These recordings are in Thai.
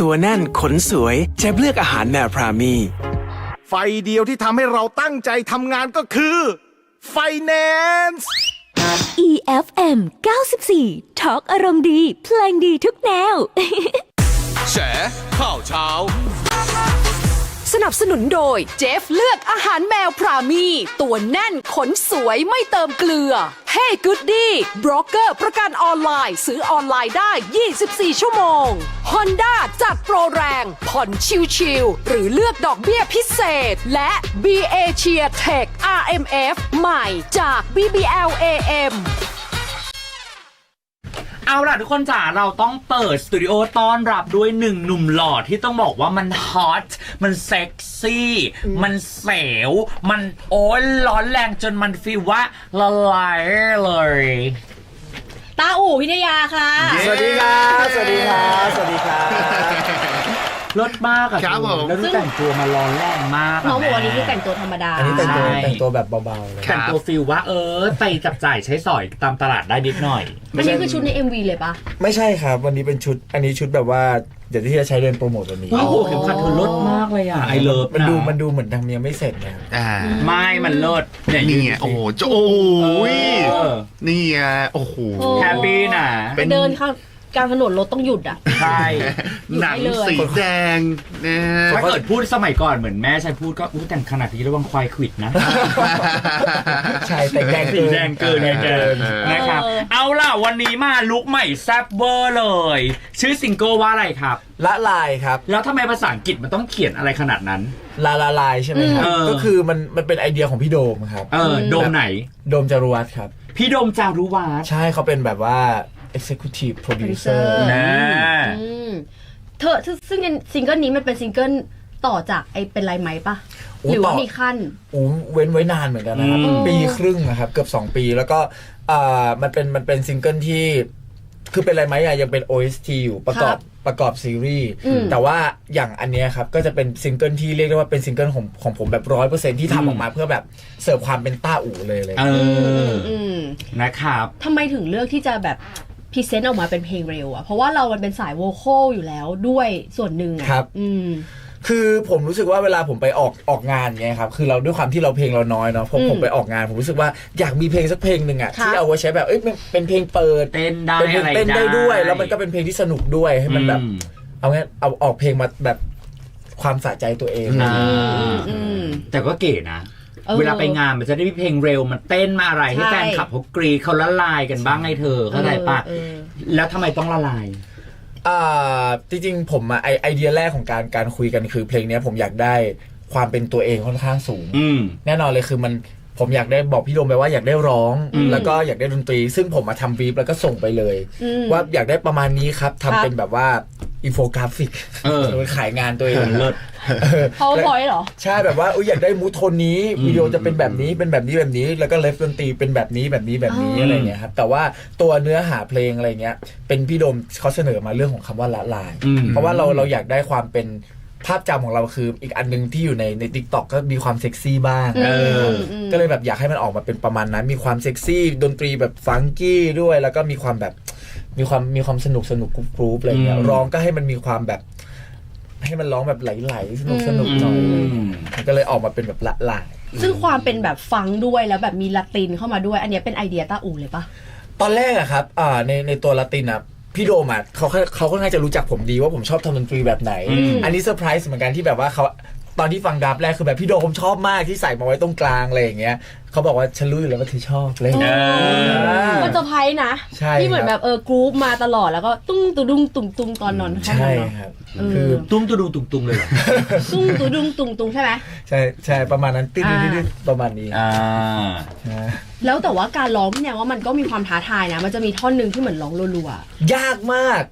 ตัวแน่นขนสวยเชฟเลือกอาหารแมวพรามี ไฟเดียวที่ทำให้เราตั้งใจทำงานก็คือ ไฟแนนซ์ EFM 94ทอล์กอารมณ์ดี เพลงดีทุกแนว แฉข่าวเช้า สนับสนุนโดยเจฟเลือกอาหารแมวพรามี ตัวแน่นขนสวยไม่เติมเกลือ Hey Goody บรกเกอร์ประกันออนไลน์ ซื้อออนไลน์ได้ 24 ชั่วโมง Honda จัดโปรแรง ผ่อนชิวๆหรือเลือกดอกเบี้ยพิเศษ และ BA Cheer Tech RMF ใหม่จาก BBLAM เอาล่ะทุกคนจ๋าเราต้องเปิดสตูดิโอต้อนรับด้วยหนึ่งหนุ่มหล่อที่ต้องบอกว่ามันฮอตมันเซ็กซี่ มันเสว มันโอ้ยร้อนแรงจนมันฟีลว่าละลายเลยตาอู่พิทยาค่ะ สวัสดีครับ สวัสดีครับ สวัสดีครับ รถมากอะครับณผม แล้วดูแต่งตัวมาร้อนแรงมากะน้องบอกวันนี้แม่คือแต่งตัวธรรมดา อันนี้แต่งตัวใช่แต่งตัวแบบเบาๆเลยแต่งตัวฟีลว่าเออไปจับจ่ายใช้สอยตามตลาดได้นิดหน่อย อันนี้คือชุดใน MV เลยปะ ไม่ใช่ครับ วันนี้เป็นชุดอันนี้ชุดแบบว่าเดี๋ยวที่จะใช้เดินโปรโมทวันนี้โอ้โหเข็มขัดเธอลดมากเลยอะไอเลิฟมันดูมันดูเหมือนทำยังไม่เสร็จนะครับอ่าไม่มันเลิศเนี่ยนี่ไงยืสิโอ้โหจะโอ้ยเออนี่ไงโอ้โห แฮปปี้นะ เป็น เดินเข้า กลางถนนรถต้องหยุดอะ ใช่หนังสีแดงนะถ้าเกิดพูดสมัยก่อนเหมือนแม่ใช้พูดก็อู้แต่งขนาดนี้ระวังควายขวิดนะ ใช่แต่งแดงสีแดงเกินไงเกินนะครับ เออ เอาล่ะ วันนี้มาลุกใหม่แซบเวอร์เลย ชื่อซิงเกิลว่าอะไรครับ ละลายครับ แล้วทำไมภาษาอังกฤษมันต้องเขียนอะไรขนาดนั้น ลาลาลายใช่ไหมครับเออก็คือมันมันเป็นไอเดียของพี่โดมครับ เออ โดมไหน โดมจารุวัฒน์ครับ พี่โดมจารุวาสใช่เขาเป็นแบบว่า executive producer Producer นะอืมเธอซึ่งซึ่งซิงเกิลนี้มันเป็นซิงเกิลต่อจากไอเป็นไรไหมปะโอ้หรือว่าต่อมีขั้นโอ้เว้นไว้นานเหมือนกันนะครับอืมปีครึ่งนะครับ เกือบ 2 ปีแล้วก็อ่ามันเป็นมันเป็นซิงเกิลที่ คือเป็นอะไรไหมอะยังเป็น OST อยู่ประกอบประกอบซีรีส์อืมแต่ว่าอย่างอันเนี้ยครับ ก็จะเป็นซิงเกิลที่เรียกได้ว่าเป็นซิงเกิลของของผมแบบร้อยเปอร์เซ็นที่ทำออกมาเพื่อแบบเสิร์ฟความเป็นต้าอู่เลยเลยเออืมออืมนะครับทำไมถึงเลือกที่จะแบบ พรีเซนต์ออกมาเป็นเพลงเร็วอะเพราะว่าเรามันเป็นสายโวคอลอยู่แล้วด้วยส่วนหนึ่งอะครับ อืมคือผมรู้สึกว่าเวลาผมไปออกออกงานเงี้ยครับคือเราด้วยความที่เราเพลงเราน้อยเนาะผมอืมผมไปออกงานผมรู้สึกว่าอยากมีเพลงสักเพลงหนึ่งอะครับที่เอาไว้ใช้แบบเอ้ยเป็นเป็นเพลงเปิดเต้นได้เป็นเพลงอะไรเต้นได้ด้วย แล้วมันก็เป็นเพลงที่สนุกด้วยให้มันแบบอืเอางี้เอาออกเพลงมาแบบความสะใจตัวเองอ่าอืมแต่ก็เก๋นะ เออเวลาไปงานมันจะได้มีเพลงเร็วมันเต้นมาอะไรให้ใช่แฟนคลับเขากรีดเขาละลายกันบ้างไงเธอเข้าใจปะเออแล้วทำไมต้องละลายอ่าจริงๆ ผมอะไอไอเดียแรกของการการคุยกันคือเพลงเนี้ยผมอยากได้ความเป็นตัวเองค่อนข้างสูงอืมแน่นอนเลยคือมันผมอยากได้บอกพี่โดมไปว่าอยากได้ร้องอืมแล้วก็อยากได้ดนตรี ซึ่งผมมาทำวีฟแล้วก็ส่งไปเลยอืมว่าอยากได้ประมาณนี้ครับทำครับเป็นแบบว่า อินโฟกราฟิกเออขายงานตัวเองเลิศเออ PowerPoint เหรอ ใช่แบบว่าอุ๊ยอยากได้มูทโทนนี้อืมวิดีโอจะเป็นแบบนี้เป็นแบบนี้แบบนี้ แล้วก็เลฟดนตรีเป็นแบบนี้แบบนี้แบบนี้อ๋อออะไรเงี้ยครับแต่ว่าตัวเนื้อหาเพลงอะไรเงี้ย เป็นพี่โดมเขาเสนอมาเรื่องของคำว่าละลายอืมเพราะว่าเราเราอยากได้ความเป็นภาพจำของเราคืออีกอันหนึงที่อยู่ในในทิกตอกก็มีความเซ็กซี่บ้างเออมก็เลยแบบอยากให้มันออกมาเป็นประมาณนั้น มีความเซ็กซี่ดนตรีแบบฟังกี้ด้วย แล้วก็มีความแบบ มีความมีความสนุกสนุกกรุ๊ปกรุ๊ปอะไรเงี้ยอืมร้องก็ให้มันมีความแบบ ให้มันร้องแบบไหลๆสนุกสนุกหน่อยอะไรเงี้ยมันก็เลยออกมาเป็นแบบละลายซึ่งความเป็นแบบฟังด้วยแล้วแบบมีละตินเข้ามาด้วย อันเนี้ยเป็นไอเดียต้าอู่เลยปะตอนแรกอะครับอ่าในในตัวละตินอะพี่โดมอะเขาเขาค่อนข้างจะรู้จักผมดีว่าผมชอบทำดนตรีแบบไหนอืมอันนี้เซอร์ไพรส์เหมือนกันที่แบบว่าเขา ตอนที่ฟังดับแรกคือแบบพี่โดมชอบมากที่ใส่มาไว้ตรงกลางอะไรอย่างเงี้ยเขาบอกว่าฉันรู้อยู่แล้วว่าเธอชอบอะไรอย่างเงี้ย มันเซอร์ไพรส์นะใช่ที่เหมือนคแบรับบเออกรุ๊ปมาตลอดแล้วก็ตุ้งตุดุงตุงตุงตอนนอนเข้าใช่มาเนาะครับเออคือตุ้มตุดุงตุงตุงเลยเหรอตุ้งตุดุงตุงตุงใช่ไหม ใช่ใช่ประมาณนั้นตึ๊ดอ่าตึ๊ดตึ๊ดประมาณนี้อ่า นะแล้วแต่ว่าการร้องพี่แนวว่ามันก็มีความท้าทายนะ มันจะมีท่อนหนึ่งที่เหมือนร้องรัวยากมาก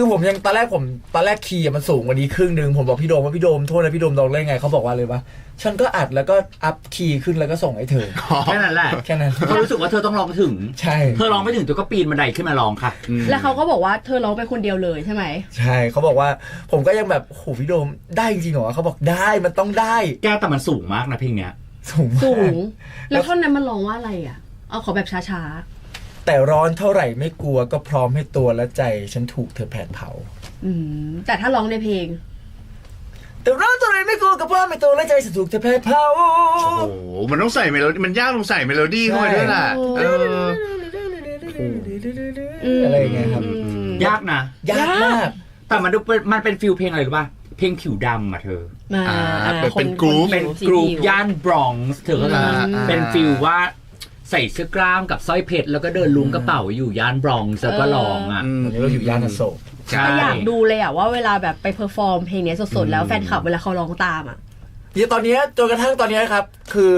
คือผมยังตอนแรกผมตอนแรกคีย์อะมันสูงกว่านี้ครึ่งหนึ่งผมบอกพี่โดมว่าพี่โดมโทษนะพี่โดมร้องได้ไงเขาบอกว่าเลยว่าฉันก็อัดแล้วก็อัพคีย์ขึ้นแล้วก็ส่งให้เธอ แค่นั้นแหละแค่นั้น เขารู้สึกว่าเธอต้องร้องถึง ใช่เธอร้องไม่ถึงเธอก็ปีนบันไดขึ้นมาร้องค่ะๆแล้วเขาก็บอกว่าเธอร้องไปคนเดียวเลยใช่ไหม ใช่เขาบอกว่าผมก็ยังแบบโหพี่โดมได้จริงเหรอเขาบอกได้มันต้องได้แก้แต่มันสูงมากนะเพลงเนี้ย สูงมาก สูง แล้วท่อนนั้นมันร้องว่าอะไรอะ เอาขอแบบช้า แต่ร้อนเท่าไหร่ไม่กลัวก็พร้อมให้ตัวและใจ ฉันถูกเธอแผดเผาๆอืมแต่ถ้าร้องในเพลง แต่เราตัวเองไม่กลัวกับพ่อไม่โตและใจสะถูกจะแพ้เผา โอ้โหมันต้องใส่เมโลดี้มันยากตรงใส่เมโลดี้เข้าไปด้วยล่ะใช่เอออะไรอย่างเงี้ยครับ ยากนะ ยากมาก แต่มันดูเป็นมันเป็นฟิลเพลงอะไรรู้ป่ะ เพลงผิวดำอะเธอ มาอ่าอ่าเป็นเป็นคกรุ๊ปคเป็นสีกรุ๊ปผิวย่านบรอนซ์เธอก็จะอ่าอ่า เป็นฟิลว่า ใส่เสื้อกล้ามกับสร้อยเพชรแล้วก็เดินลุงกระเป๋าอยู่ย่านบรอนซ์แล้วก็ร้องอะอืมตอนนี้เราอยู่ย่านอโศก ใช่ก็อยากดูเลยอะว่าเวลาแบบไปเพอร์ฟอร์มเพลงเนี้ยสดๆแล้วแฟนคลับเวลาเขาร้องตามอะ นี่ตอนเนี้ยจนกระทั่งตอนเนี้ยครับ คือ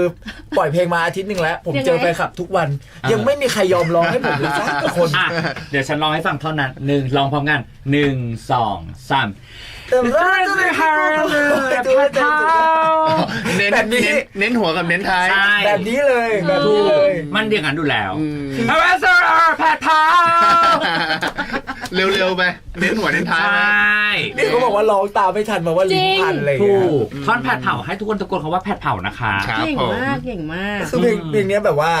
ปล่อยเพลงมาอาทิตย์หนึ่งแล้ว ผมยังไงเจอแฟนคลับทุกวัน ยังไม่มีใครยอมร้องให้ผมเลยสักคนอะเดี๋ยวฉันลองให้ฟังเท่านั้นหนึ่งลองพร้อมกันหนึ่งสองสามแต่ว่าจะไม่หาเลยเน้นแบบนี้เน้นเน้นหัวกับเน้นท้ายใช่แบบนี้เลยแบบนี้เลย มันเดียวกันดูแล้วอืมเอาไว้สร์แพทเท้า เร็วๆไปเน้นหัวเน้นท้ายใช่ไหมนี่เขาบอกว่าร้องตามไม่ทันมาว่าลิ้นพันอะไรอย่างถูเงี้ยกท่อนแพทเผาให้ทุกคนตะโกนคำว่าแพทเผานะคะ ครับ เก่งผมมากเก่งมาก คือเพลงเพลงเนี้ยแบบว่า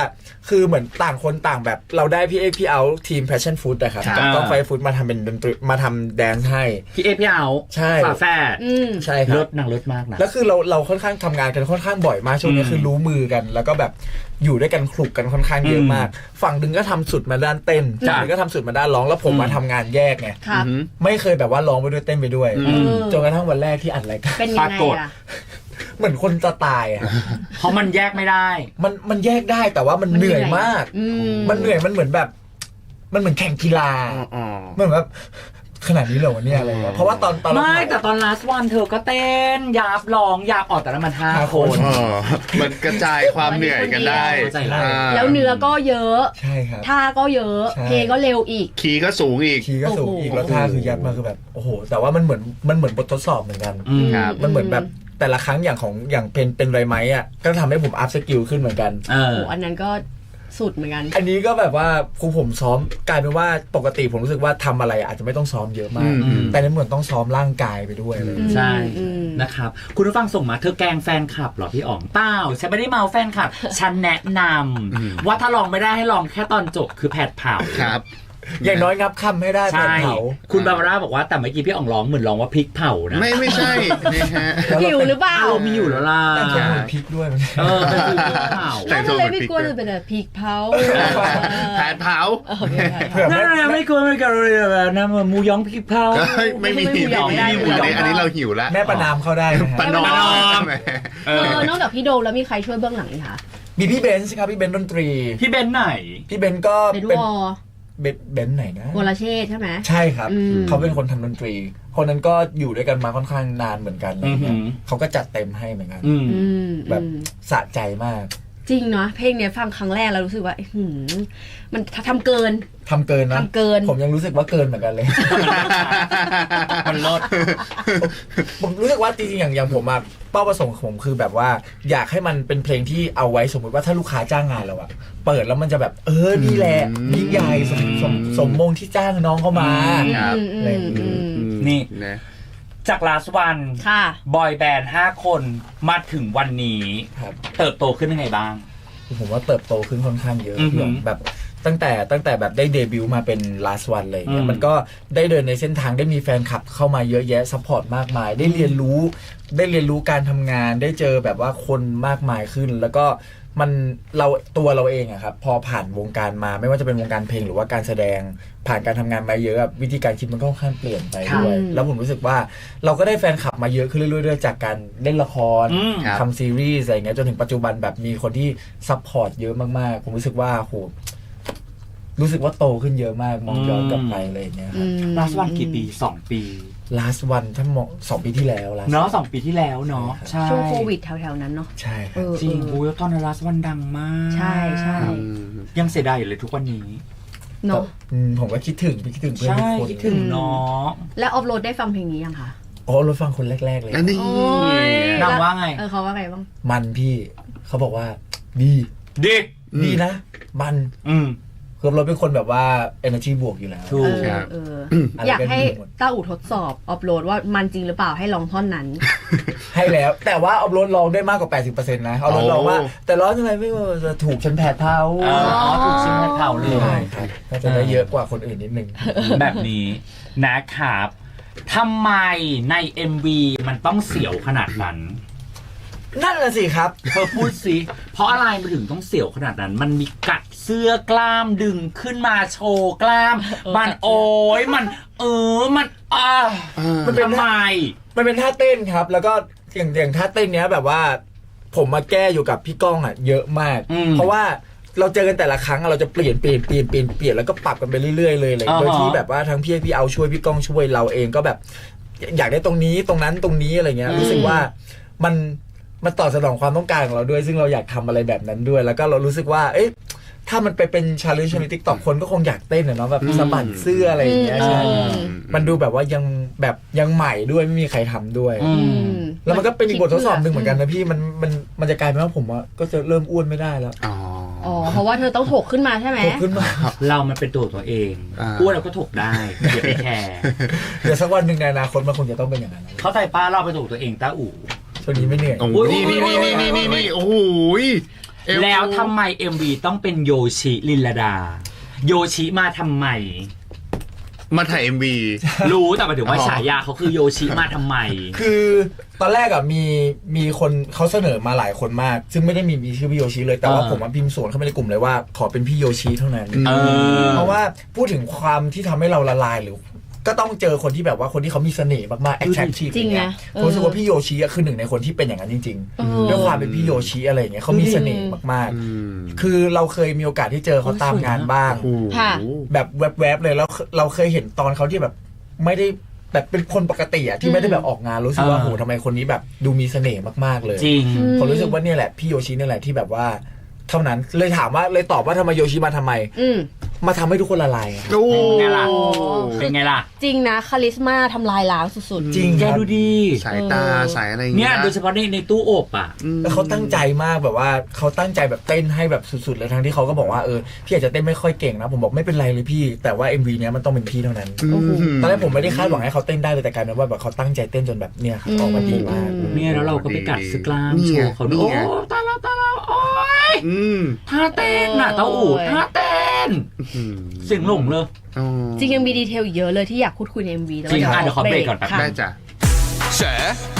คือเหมือนต่างคนต่างแบบเราได้พี่เอกพี่เอาทีม Passion Food นะครับครับกับกล้องไฟฟูดมาทำเป็นดนตรีมาทำแดนซ์ให้ พี่เอพี่เอาใช่ ฝาแฝดอืม ใช่ครัเลิบ ศนางเลิศมากนะ แล้วคือเราเราค่อนข้างทำงานกันค่อนข้างบ่อยมากช่วงนี้อืมคือรู้มือกัน แล้วก็แบบอยู่ด้วยกันคลุกกันค่อนข้างเยอะมาก ฝั่งหนึ่งก็ทำสุดมาด้านเต้นจ้ะฝั่งหนึ่งก็ทำสุดมาด้านร้องแล้วผมมาอืมทำงานแยกไงครับอืมไม่เคยแบบว่าร้องไปด้วยเต้นไปด้วยอืเออจนกระทั่งวันแรกที่อัดรายการเป็นยังไงอะเหมือนคนจะตายอะเพราะมันแยกไม่ได้ มันมันแยกได้แต่ว่ามันเหนื่อยมากอืมมันเหนื่อยมันเหมือนแบบ มันเหมือนแข่งกีฬาอ๋อมันเหมือนแบบ ขนาดนี้เหรอวะเนี่ยอะไรเงี้ยเพราะว่าตอนตอนเราไม่ถ่าย แต่ตอน last one เธอก็เต้น ยาบร้องยาบออกแต่ละมันห้าห้าคคนนอ๋อมันกระจายความเหนื่อยกันได้เข้าใจแล้ว อ่าแล้วเนื้อก็เยอะ ใช่ครับ ท่าก็เยอะ ใช่ เพลงก็เร็วอีก คีย์ก็สูงอีก คีย์ก็สูงอีกแล้วท่าคือยัดมาคือแบบโอ้โห แต่ว่ามันเหมือนมันเหมือนบททดสอบเหมือนกัน อืม ครับ มันเหมือนแบบแต่ละครั้งอย่างของอย่างเป็นเป็นไรไหมอะก็ทำให้ผมอัพสกิลขึ้นเหมือนกัน เอโอ้อโหอันนั้นก็ สุดเหมือนกัน อันนี้ก็แบบว่าครูผมซ้อมกลายเป็นว่าปกติผมรู้สึกว่าทำอะไรอาจจะไม่ต้องซ้อมเยอะมากอืมแต่ในเหมือนต้องซ้อมร่างกายไปด้วยเลยอืมใช่อืมนะครับ คุณผู้ฟังส่งมาเธอแกล้งแฟนคลับเหรอพี่อ๋องเปล่าฉันไม่ได้เมาแฟนคลับ ฉันแนะนำว่าถ้าลองไม่ได้ให้ลองแค่ตอนจบคือแผดเผาครับ อย่างน้อยงับคำให้ได้แผ่ใช่นเผาคุณบาบาร่าบอกว่าแต่เมื่อกี้พี่อ๋องร้องเหมือนร้องว่าพริกเผานะ ไม่ไม่ใช่นะฮะหิวหรือเปล่าอารมณ์มีอยู่แล้วล่ะแต่งตัวเหมือนพริกด้วยมันเออเป็นฟิลพริกเผาแต่งตัวเลเหมืยอนไม่พริกกลัวด้เลวยยเป็นแบบพริกเผาแผนเผาโอเคเผื่อนั่ไม่นนะไม่กลัวไม่กลัวเลยแบบนะเหมือนหมูยองพริกเผาเฮ้ยไม่มีไม่มีไม่หมูมียอไม่มีหมูยองอันนี้เราหิวแล้วแม่ประนามเข้าได้นะฮะปะนอปะนอมมเอเอออนอกจากพี่โดมแล้วมีใครช่วยเบื้องหลังอีกคะมีพี่เบนซ์ครับพี่เบนซ์ดนตรี พี่เบนไหน พี่เบนซ์ก็เป็น เป็นวอเบนเบนซ์ไหนนะวรเชษฐ์ใช่ไหมใช่ครับอืมเขาเป็นคนทำดนตรี คนนั้นก็อยู่ด้วยกันมาค่อนข้างนานเหมือนกันอะไรเงี้ยอือหือเขาก็จัดเต็มให้เหมือนกันอืมอืมแบบอืมสะใจมาก จริงเนาะเพลงเนี้ยฟังครั้งแรกแล้วรู้สึกว่าอื้อหือมันทำเกินทำเกินนะทำเกิน ผมยังรู้สึกว่าเกินเหมือนกันเลย มันลดผมรู้สึกว่าจริงๆอย่างอย่างผมอะเป้าประสงค์ของผมคือแบบว่า อยากให้มันเป็นเพลงที่เอาไว้สมมติว่าถ้าลูกค้าจ้างงานเราอะเปิดแล้วมันจะแบบเออนี่แหละอืมยิ่งใหญ่สมสมสมมงที่จ้างน้องเข้ามาครับอืมอืมอะไรอย่างงี้อืมนี่นะ จาก last one ค่ะ บอยแบนด์ห้าคนมาถึงวันนี้ครับเติบโตขึ้นยังไงบ้าง ผมว่าเติบโตขึ้นค่อนข้างเยอะอือหือแบบตั้งแต่ตั้งแต่แบบได้เดบิวต์มาเป็น last one เลยเนี่ยอืมมันก็ได้เดินในเส้นทางได้มีแฟนคลับเข้ามาเยอะแยะซัพพอร์ตมากมาย ได้เรียนรู้ ได้เรียนรู้การทำงาน ได้เจอแบบว่าคนมากมายขึ้น แล้วก็ มันเราตัวเราเองอะครับพอผ่านวงการมาไม่ว่าจะเป็นวงการเพลงหรือว่าการแสดงผ่านการทำงานมาเยอะอะวิธีการคิดมันก็ค่อนข้างเปลี่ยนไปครับด้วยแล้วผมรู้สึกว่าเราก็ได้แฟนคลับมาเยอะขึ้นเรื่อยๆจากการเล่นละครอืมครับทำซีรีส์อะไรอย่างเงี้ยจนถึงปัจจุบันแบบมีคนที่ซัพพอร์ตเยอะมากๆ ผมรู้สึกว่าโห รู้สึกว่าโตขึ้นเยอะมากมองย้อนกลับไปอะไรอย่างเงี้ยครับ last one กี่ปีสองปี last one ถ้ามองสองปีที่แล้ว last เนาะสองปีที่แล้วเนาะใช่ช่วงโควิดแถวๆนั้นเนาะใช่คเอรับอจริงเออุ้อยตอนนั้น last one ดังมากใช่ใช่อืมยังเสียดายอยู่เลยทุกวันนี้ เนาะอืมผมก็คิดถึงคิดถึงเพื่อนใช่ทุกคนคิดถึงเนาะแล้วออฟโรดได้ฟังเพลงนี้ยังคะอ๋อรถฟังคนแรก ๆ เลยอันนี้โอ้ยนางว่าไงเออเขาว่าไงบ้างมันพี่เขาบอกว่าดีดิดีนะ มันอืม คือรถเป็นคนแบบว่า energy บวกอยู่แล้วถูเอกอครับเอออะไรอยากก็ให้ดีหมดต้าอู่ทดสอบออฟโหลดว่ามันจริงหรือเปล่าให้ลองท่อนนั้น ให้แล้ว แต่ว่าเอารถลองได้มากกว่า 80%นะเอารถลองว่าโอ้แต่ร้อนทำไมไม่ว่าจะถูกฉันแผดเท้าอ๋อถูกชิมให้เผาเลยใช่ครับก็จะได้เยอะกว่าคนอื่นนิดนึง แบบนี้นะครับทำไมใน MV มันต้องเสียวขนาดนั้น นั่นแหละสิครับ เธอพูดสิ เพราะอะไรมันถึงต้องเสียวขนาดนั้น มันมีกัดเสื้อกล้ามดึงขึ้นมาโชว์กล้าม มันโอ้ยมัน เออมันอ่ามันเป็นทำไม มันเป็นท่าเต้นครับ แล้วก็อย่างอย่างท่าเต้นเนี้ยแบบว่า ผมมาแก้อยู่กับพี่ก้องอะ เยอะมาก อืมเพราะว่าเราเจอกันแต่ละครั้งอะเราจะเปลี่ยนเปลี่ยนเปลี่ยนเปลี่ยนเปลี่ยนแล้วก็ปรับกันไปเรื่อยๆเลยเลยอ่าฮะ โดยที่แบบว่าทั้งพี่พี่เอาช่วยพี่ก้องช่วยเราเองก็แบบ อยากได้ตรงนี้ตรงนั้นตรงนี้อะไรเงี้ยรู้สึกว่ามัน มันตอบสนองความต้องการของเราด้วย ซึ่งเราอยากทำอะไรแบบนั้นด้วย แล้วก็เรารู้สึกว่า เอ๊ะถ้ามันไปเป็นชาเลนจ์ในทิกตอกคนก็คงอยากเต้นอะเนาะแบบสะบัดเสื้ออะไรอย่างเงี้ยใช่อืมมันดูแบบว่ายังแบบยังใหม่ด้วยไม่มีใครทำด้วยอือืมมแล้วมันก็เป็นอีกบททดสอบหนึ่งเหมือนกันนะพี่มันมันมันจะกลายเป็นว่าผมว่าก็จะเริ่มอ้วนไม่ได้แล้วอ๋ออ๋อเพราะว่าเธอต้องถกขึ้นมาใช่ไหมผมขึ้นมาเรามันเป็นตัวตัวเองอ่าพูดเราก็ถกได้อย่าไปแคร์เดี๋ยวสักวันหนึ่งในอนาคตมันคงจะต้องเป็นอย่างนั้นนะเข้าใจป้าเราเป็นตัวตัวเองต้าอู่ ช่วงนี้ไม่เหนื่อย โอ้โหนี่นี่นี่นี่นี่นี่โอ้โหยเอแล้วทำไม MV ต้องเป็นโยชิลินลดา โยชิมาทำไม มาถ่ายเอ็มวี รู้แต่หมายถึงว่าอ๋อ ฉายาเขาคือโยชิมาทำไม คือตอนแรกอะมีมีคนเขาเสนอมาหลายคนมาก ซึ่งไม่ได้มีมีชื่อพี่โยชิเลยแต่ว่าอ่าผมอะพิมพ์สวนเข้าไปในกลุ่มเลยว่า ขอเป็นพี่โยชิเท่านั้น เออ เพราะว่าพูดถึงความที่ทำให้เราละลายหรือ ก็ต้องเจอคนที่แบบว่าคนที่เขามีเสน่ห์มากๆ attractive จริงนะอย่าเยเออผมรู้สึกว่าพี่โยชิอะคือหนึ่งในคนที่เป็นอย่างนั้นจริงเออๆด้วยความเป็นพี่โยชิอะไรอย่างเงี้ยเขามีเสน่ห์มากอืมๆคือเราเคยมีโอกาสที่เจอเขาตามงานบ้างโอ้โหค่ะแบบแวบๆเลยแล้วเราเคยเห็นตอนเขาที่แบบไม่ได้แบบเป็นคนปกติอะที่ไม่ได้แบบออกงานรู้สึกว่าอ่าโหทำไมคนนี้แบบดูมีเสน่ห์มากๆเลยจริงอืมผมรู้สึกว่าเนี่ยแหละพี่โยชิเนี่ยแหละที่แบบว่า เท่านั้นเลยถามว่าเลยตอบว่าทำไมโยชิมาทำไมอื มมาทำให้ทุกคนละลายอะโอ้เป็นไงล่ะโอ้เป็นไงล่ะ จริงนะคาลิสมาทำลายล้างสุด จริงแกครับ ดูดีสายตาสายอะไรอย่างเนี่ยเงี้ยโดยเฉพาะในในตู้อบอะแล้วเขาตั้งใจมากแบบว่าเขาตั้งใจแบบเต้นให้แบบสุดๆเลยทั้งที่เขาก็บอกว่าเออพี่อาจจะเต้นไม่ค่อยเก่งนะ ผมบอกไม่เป็นไรเลยพี่ แต่ว่า MV เนี้ยมันต้องเป็นพี่เท่านั้นอืม ตอนแรกผมไม่ได้คาดหวังให้เขาเต้นได้เลยแต่กลายเป็นว่าแบบเขาตั้งใจเต้นจนแบบเนี่ยครับออกมาดีมาก อืม เนี่ยแล้วเราก็ไปกัดสกล้ามนี่โชไงว์เขาด้วยนี่โอ้ไง ตายแล้วตายแล้วโอ้ยอืม ท่าเต้นน่ะเต้าอู่โอ้ยท่าเต้นอืมเสียงหลงเลย อ๋อๆจริงยังมีดีเทลอีกเยอะเลยที่อยากพูดคุยใน MV แต่จริงว่าอะเดี๋ยวขอเบรกก่อนแป๊บ ค่ะ ได้จ้ะ แฉ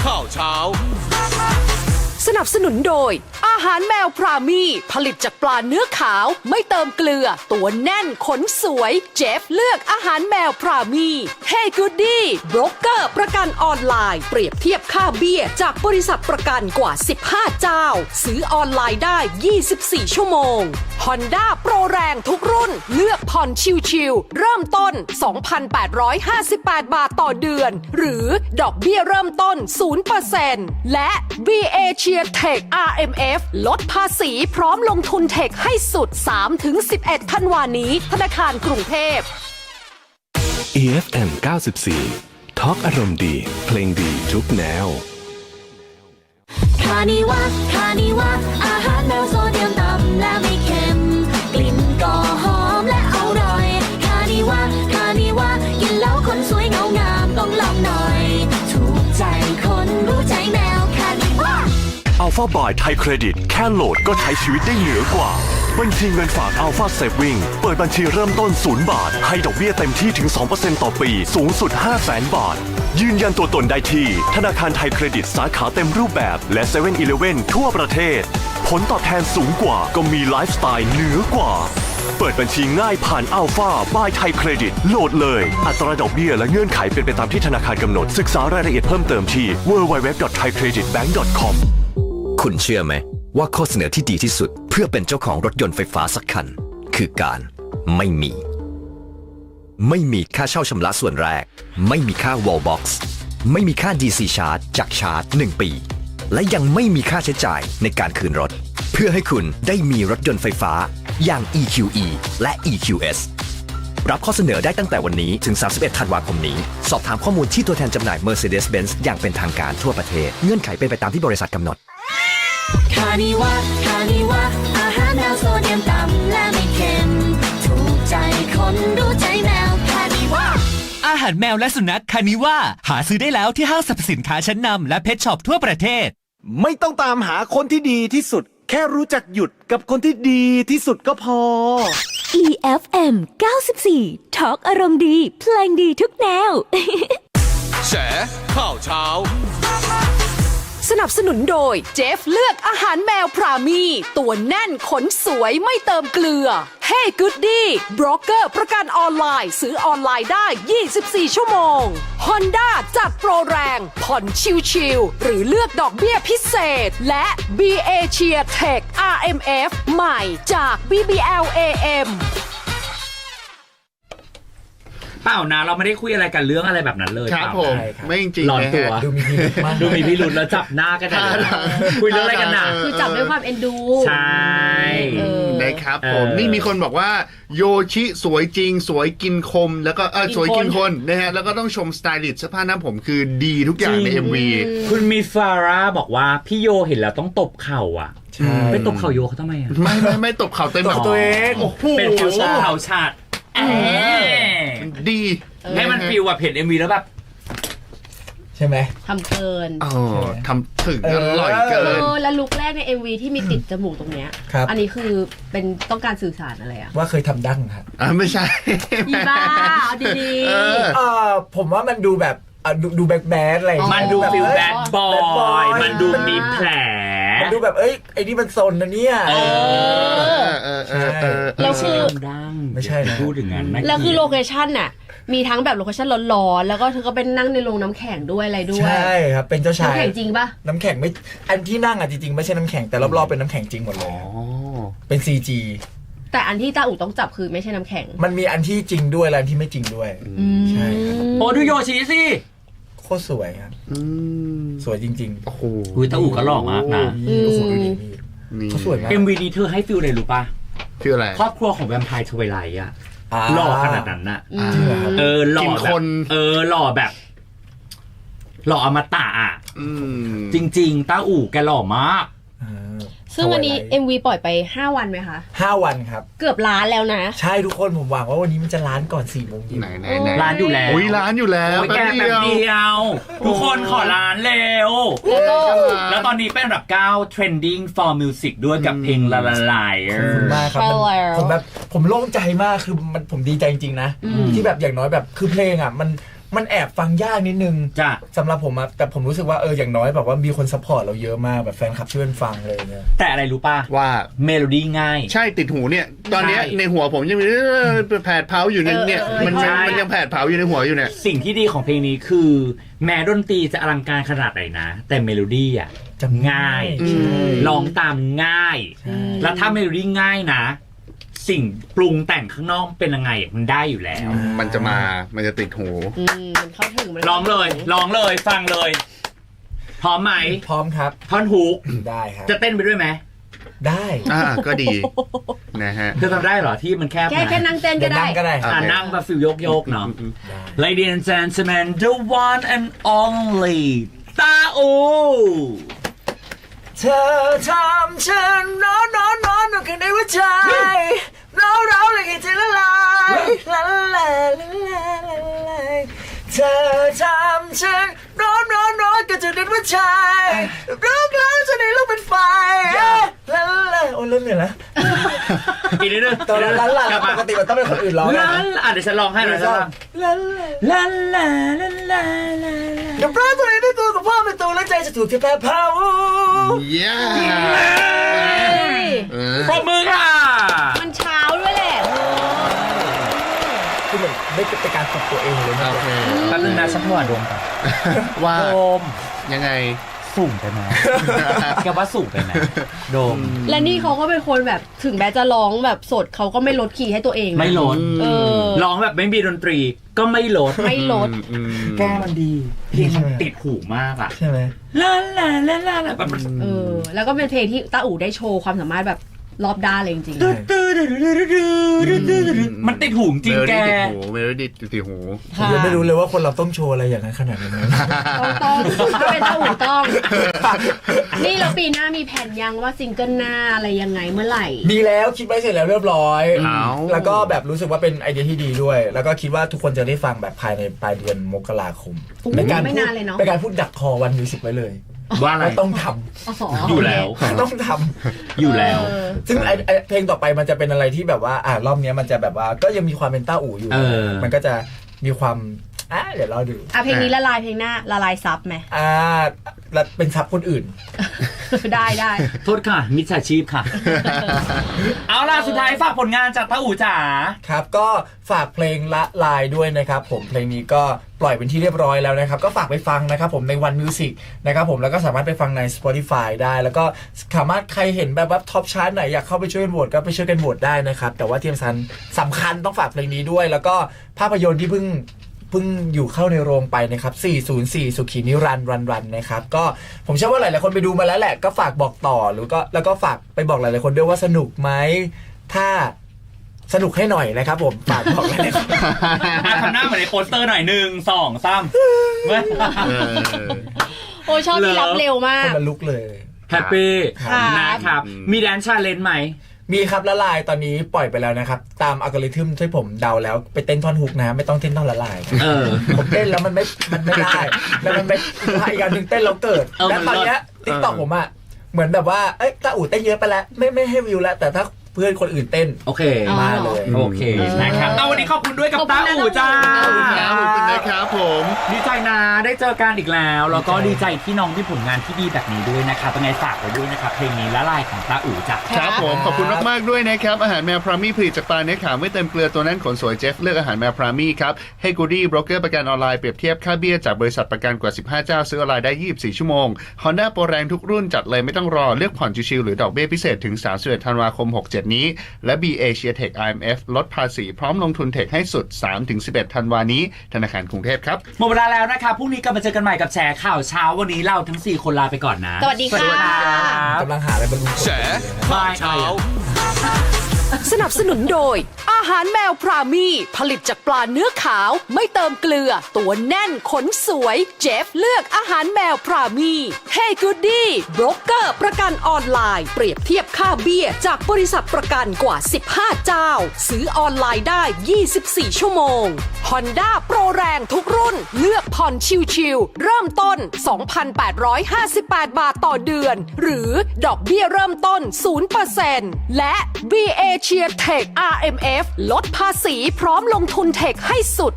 ข่าวเช้า สนับสนุนโดย อาหารแมวพรามี ผลิตจากปลาเนื้อขาว ไม่เติมเกลือ ตัวแน่นขนสวย เจฟเลือกอาหารแมวพรามี Hey Goody บล็อกเกอร์ประกันออนไลน์ เปรียบเทียบค่าเบี้ย จากบริษัทประกันกว่า 15 เจ้า ซื้อออนไลน์ได้ 24 ชั่วโมง Honda โปรแรงทุกรุ่น เลือกผ่อนชิวๆเริ่มต้น 2,858 บาทต่อเดือน หรือดอกเบี้ยเริ่มต้น 0%และ BA Cheer Tech RMF ลดภาษีพร้อมลงทุนเทคให้สุด 3-11 ธันวานี้ ธนาคารกรุงเทพ EFM 94ทอล์กอารมณ์ดี เพลงดีทุกแนวคานิวะคานิวะอาหารแมวโฟาบายไทยเครดิตแค่โหลดก็ใช้ชีวิตได้เหนือกว่า บัญชีเงินฝากอัลฟาเซฟวิ่งเปิดบัญชีเริ่มต้น 0 บาท ให้ดอกเบี้ยเต็มที่ถึง 2%ต่อปี สูงสุด 5 0 0 0 0 0บาท ยืนยันตัวตนได้ที่ ธนาคารไทยเครดิตสาขาเต็มรูปแบบ และ7 e เ e ่ e อทั่วประเทศ ผลตอบแทนสูงกว่าก็มีไลฟ์สไตล์เหนือกว่า เปิดบัญชีง่ายผ่านอัลฟาบายไทยเครดิตโหลดเลย อัตราดอกเบี้ยและเงื่อนไขเป็นไปตามที่ธนาคารกำหนด ศึกษารายละเอียดเพิ่มเติมที่ www.thaicreditbank.com คุณเชื่อไหม ว่าข้อเสนอที่ดีที่สุด เพื่อเป็นเจ้าของรถยนต์ไฟฟ้าสักคัน คือการไม่มี ไม่มีค่าเช่าชำระส่วนแรก ไม่มีค่า wall box ไม่มีค่า DC charge จากชาร์จ 1 ปี และยังไม่มีค่าใช้จ่ายในการคืนรถ เพื่อให้คุณได้มีรถยนต์ไฟฟ้าอย่าง EQE และ EQS รับข้อเสนอได้ตั้งแต่วันนี้ถึง 31 ธันวาคมนี้ สอบถามข้อมูลที่ตัวแทนจำหน่าย Mercedes-Benz อย่างเป็นทางการทั่วประเทศ เงื่อนไขเป็นไปตามที่บริษัทกำหนดานิวะคานิวะอาหารแมวโซเดียมต่ำและไม่เค็ม ถูกใจคนรู้ใจแมวคานิวะอาหารแมวและสุนัขคานิว่าหาซื้อได้แล้วที่ห้างสรรพสินค้าชั้นนำและเพชช็อปทั่วประเทศ ไม่ต้องตามหาคนที่ดีที่สุด แค่รู้จักหยุดกับคนที่ดีที่สุดก็พอ EFM 94ทอล์กอารมณ์ดี เพลงดีทุกแนว แฉข่าวเช้า สนับสนุนโดยเจฟเลือกอาหารแมวพรามี ตัวแน่นขนสวยไม่เติมเกลือ Hey Goody บรกเกอร์ประกันออนไลน์ ซื้อออนไลน์ได้ 24 ชั่วโมง Honda จัดโปรแรง ผ่อนชิวๆหรือเลือกดอกเบี้ยพิเศษ และ BA Cheer Tech RMF ใหม่จาก BBLAM เปล่านะเราไม่ได้คุยอะไรกันเรื่องอะไรแบบนั้นเลยครับเปล่าผมใช่ครับไม่จริงๆหลอนนะตัวฮะดูมีพิรุธมากดูมีพิรุธแล้วจับหน้ากันนะคุยเรื่องอะไรกันน่ะคือจับด้วยความเอ็นดู ใช่เออนะครับเออผมนี่มีคนบอกว่าโยชิสวยจริง สวยกินคม แล้วก็เออกินสวยกินคนคนนะฮะแล้วก็ต้องชมสไตลิสต์เสื้อผ้าหน้าผมคือดีทุกอย่างใน MV คุณมีฟาร่าบอกว่าพี่โยเห็นแล้วต้องตบเข่าอะใช่ไปตบเข่าโยเขาทำไมอะไม่ไม่ไม่ตบเข่าเต็มตบตัวเองโอ้โหเป็นฟิวชั่นเข่าฉาดเอ๊ะ ดีให้มันฟิวแบบเห็นเอ็มวีแล้วแบบใช่ไหม ทำเกินอ๋อทำถึงเอออร่อยเกิเอน อแล้วลุคแรกใน MV ที่มีติดจมูกตรงเนี้ย ครับ อันนี้คือเป็นต้องการสื่อสารอะไรอะว่าเคยทำดั้งครับอะไม่ใช่ อีบ้าเอาดี เออ เออผมว่ามันดูแบบอะดูดูแบดแบดอะไรอย่างมันเงี้ยดูแบบฟิลเอ้ยแบดบอ bad boy ยมันดูมีแผล มันดูแบบเอ้ยไอ้นี่มันโซนนะเนี่ย เอเออ เออเออเออแล้วคือ ดังไม่ใช่นะ พูดถึงงั้นนะแล้วคือโลเคชั่นน่ะ มีทั้งแบบโลเคชั่นร้อนๆ แล้วก็เธอก็เป็นนั่งในโรงน้ำแข็งด้วยอะไรด้วยใช่ครับ เป็นเจ้าชายน้ำแข็งจริงปะน้ำแข็งไม่อันที่นั่งอะจริงๆไม่ใช่น้ำแข็งแต่รอบๆเป็นน้ำแข็งจริงหมดเลย อ๋อ เป็น CG แต่อันที่ตาอู่ต้องจับคือไม่ใช่น้ำแข็ง มันมีอันที่จริงด้วยและอันที่ไม่จริงด้วยใช่ครับ โอ้ดูโยชิสิโคตรสวยครับอืมสวยจริงโอ้โห อุ้ยตาอู่ก็หล่อมากนะๆนี่โอ้โหดูดินี่ นี่เขาสวยมาก MV นี้เธอให้ฟิลเลยรู้ปะคืออะไร ครอบครัวของแวมไพร์ทวายไลท์อะาหล่อขนาดนั้นน่ะ อืมจริงเหรอครับเออหล่อกินแบคบน เออหล่อแบบ หล่ออมตะอะอืมจริง ๆ ต้าอู่แกหล่อมาก อ่า ซึ่งวันนี้ Twilight MV ปล่อยไป 5 วันไหมคะห้าวันครับ เกือบล้านแล้วนะ ใช่ทุกคนผมหวังว่าวันนี้มันจะล้านก่อนสี่โมงเย็นไหนไหนไหนร้านอยู่แล้วอุ้ยร้านอยู่แล้วโอ้ยแกแป๊บเดียว ทุกคนขอร้านเร็วแล้วก็แล้วตอนนี้เป็นอันดับ 9 trending for music ด้วยกับเพลงละละลายขอบคุณมากครับมันไปแล้วผมแบบผมโล่งใจมากคือมันผมดีใจจริงๆนะ ที่แบบอย่างน้อยแบบคือเพลงอะมัน มันแอบฟังยากนิดนึงจ้ะ สำหรับผมอะแต่ผมรู้สึกว่าเอออย่างน้อยแบบว่ามีคนซัพพอร์ตเราเยอะมากแบบแฟนคลับช่วยกันฟังเลยเนี่ยแต่อะไรรู้ป่ะว่า เมโลดี้ง่าย ใช่ติดหูเนี่ย ตอนเนี้ยใช่ในหัวผมยังมีเออแผดเผาอยู่เนี่ยเออเนี่ยเออมันใช่ มันมันยังแผดเผาอยู่ในหัวอยู่เนี่ย สิ่งที่ดีของเพลงนี้คือ แม้ดนตรีจะอลังการขนาดไหนนะ แต่เมโลดี้อะ จำง่าย อืม ร้องตามง่ายใช่แล้วถ้าเมโลดี้ง่ายนะ สิ่งปรุงแต่งข้างนอกเป็นยังไงมันได้อยู่แล้ว มันจะมา มันจะติดหู อืมมันเข้าถึงมันร้องเลย ร้องเลยฟังเลย พร้อมไหมพร้อมครับ ท่อนฮุกได้ครับ จะเต้นไปด้วยไหมได้อ่า ก็ดี นะฮะ เธอทำได้เหรอที่มันแคบแค่นะแค่นั่งเต้นก็เดี๋ยวได้นั่งก็ได้ครับ อ่าโอเคนั่งแบบฟิลโยกโยกๆเนาะ ได้ Ladies and gentlemen the one and only ตาอู เธอทำฉันร้อนร้อน กันจนในหัวใจร้อนร้อนจนในลูกเป็นไฟละลายโอ้ยเริ่มเหนื่อยแล้วอีกนิดนึงตอนนั้นละกลับปมากติมันต้องเป็นคนอื่นร้องลานะอะเดี๋ยวฉันลองให้เดี๋ยวฉันลองละลายลาลาลาลาลาเดี๋ยวพระตัวเองด้วยตัวกับพ่อเป็นตัวและใจจะถูกที่แพ้เผาเย้เออปรบมือค่ะ มันเช้าด้วยแหละคือเหมือนได้เป็นการฝึกตัวเองเลยนะโอเคแป๊บนึงนะฉันหัวดมก่อนว่าโดม ยังไง สูงไปไหมแกว่าสูงไปไหมโดม และนี่เขาก็เป็นคนแบบถึงแม้จะร้องแบบสดเขาก็ไม่ลดคีย์ให้ตัวเองนะไม่ลดเออร้องแบบไม่มีดนตรีก็ไม่ลดไม่ลดอืมแก้มันดีเพลงมันติดหูมากอะใช่ไหมลาลาลาลาลาแบบมันเออแล้วก็เป็นเพลงที่ต้าอู่ได้โชว์ความสามารถแบบ รอบด้านเลยจริงมันติดหูจริงแกเมโลดี้ติดหูเมโลดี้ติดหูผมยังไม่รู้เลยว่าคนเราต้องโชว์อะไรอย่างนั้นขนาดนั้นต้องต้องถ้าเป็นต้าอู่ต้อง นี่แล้วปีหน้ามีแผนยังว่าซิงเกิลหน้าอะไรยังไงเมื่อไหร่มีแล้วคิดไว้เสร็จแล้วเรียบร้อย แล้วก็แบบรู้สึกว่าเป็นไอเดียที่ดีด้วย แล้วก็คิดว่าทุกคนจะได้ฟังแบบภายในปลายเดือนมกราคมเป็นการพูดเป็นการพูดดักคอวันมิวสิกไว้เลย ว่าอะไรว่าต้องทอ๋ออยู่แล้วำต้องทอยู่แล้วเออำซึ่งไอไอเพลงต่อไปมันจะเป็นอะไรที่แบบว่า อ่ารอบเนี้ยมันจะแบบว่าก็ยังมีความเป็นต้าอู่อยู่ เออ มันก็จะมีความ อะเดี๋ยวเราดูอะเพลงนี้ละลายเพลงหน้าละลายซับไหมอ่าแล้วเป็นซับคนอื่น ได้ได้โทษค่ะ มิจฉาชีพค่ะ เอาล่ะ สุดท้ายฝากผลงานจากตาอู๋จ๋าครับ ก็ฝากเพลงละลายด้วยนะครับ ผมเพลงนี้ก็ปล่อยเป็นที่เรียบร้อยแล้วนะครับ ก็ฝากไปฟังนะครับผมในวันมิวสิกนะครับผมแล้วก็สามารถไปฟังใน Spotify ได้ แล้วก็สามารถใครเห็นแบบว่าท็อปชาร์ตไหนอยากเข้าไปช่วยกันโหวตก็ไปช่วยกันโหวตได้นะครับแต่ว่าที่สำคัญสำคัญต้องฝากเพลงนี้ด้วย แล้วก็ภาพยนตร์ที่เพิ่ง เพิ่งอยู่เข้าในโรงไปนะครับ 404 สุขีนิรันดร์รันรันนะครับ ก็ผมเชื่อว่าหลาย ๆ คนไปดูมาแล้วแหละ ก็ฝากบอกต่อหรือก็แล้วก็ฝากไปบอกหลาย ๆ คนด้วยว่าสนุกไหม ถ้าสนุกให้หน่อยนะครับผม ฝากบอกเลยนะครับอะทำหน้าเหมือนในโปสเตอร์หน่อยหนึ่งสองสามโอ้ยชอบที่รับเร็วมากคนละลุกเลย แฮปปี้ครับนะครับ มีแดนชาเลนจ์ไหม มีครับละลายตอนนี้ปล่อยไปแล้วนะครับ ตามอัลกอริทึมที่ผมเดาแล้วไปเต้นท่อนฮุกนะ ไม่ต้องเต้นท่อนละลายนะเออ ผมเต้นแล้วมันไม่มันไม่ได้แล้วมันเป็นอีกอย่างหนึ่งเต้นแล้วเกิดเออและตอนเนี้ยมันเลิศติ๊กต็อกผมอะเหมือนแบบว่าเอ้ยตาอู่เต้นเยอะไปแล้วไม่ไม่ให้วิวแล้วแต่ถ้าเพื่อนคนอื่นเต้นโอเค มาเลย โอเคนะครับเอาวั นนี้ขอบคุณด้วยกับตาอู๋จ้าขอบคุณครับขอบคุณนะครับผม ดีใจนะได้เจอกันอีกแล้ว แล้วก็ดีใจที่น้องที่ผลงานที่ดีแบบนี้ด้วยนะครับยังไงฝากไว้ด้วยนะครับเพลงนี้ละลายของตาอู๋จ้ะ ครับผม ขอบคุณมาก ๆ ด้วยนะครับ อาหารแมวพรามี่ผลิตจากปลาเนื้อขาวไม่เต็มเกลือตัวนั้นขนสวยเจฟเลือกอาหารแมวพรามี่ครับให้กูดี้บรกเกอร์ประกันออนไลน์เปรียบเทียบค่าเบี้ยจากบริษัทประกันกว่า 15 เจ้า ซื้อออนไลน์ได้ 24 ชั่วโมง Honda โปรแรงทุกรุ่นจัดเลยไม่ต้องรอ เลือกผ่อนชิวๆหรือดอกเบี้ยพิเศษถึง 31 ธันวาคม 67 นี้ และ B Asia Tech IMF ลดภาษีพร้อมลงทุนเทคให้สุด 3-11 ธันวานี้ ธนาคารกรุงเทพครับ หมดเวลาแล้วนะครับพรุ่งนี้กลับมาเจอกันใหม่กับแชร์ข่าวเช้าวันนี้เราทั้ง 4 คนลาไปก่อนนะสวัสดีค่ะรับกำลังหาอะไรบรรลุแฉข่าวเช้า สนับสนุนโดย อาหารแมวพรามี ผลิตจากปลาเนื้อขาว ไม่เติมเกลือ ตัวแน่นขนสวย เจฟเลือกอาหารแมวพรามีเฮ้กูดดี้บรกเกอร์ประกันออนไลน์ เปรียบเทียบค่าเบี้ย จากบริษัทประกันกว่า 15 เจ้า ซื้อออนไลน์ได้ 24 ชั่วโมง Honda โปรแรงทุกรุ่น เลือกผ่อนชิวๆเริ่มต้น 2,858 บาทต่อเดือน หรือดอกเบี้ยเริ่มต้น 0%และ BA Cheer Tech RMF ลดภาษีพร้อมลงทุนเทคให้สุด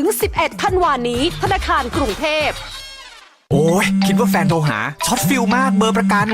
3-11ธันวานี้ ธนาคารกรุงเทพ โอ้ย คิดว่าแฟนโทรหาช็อตฟิลมากเบอร์ประกัน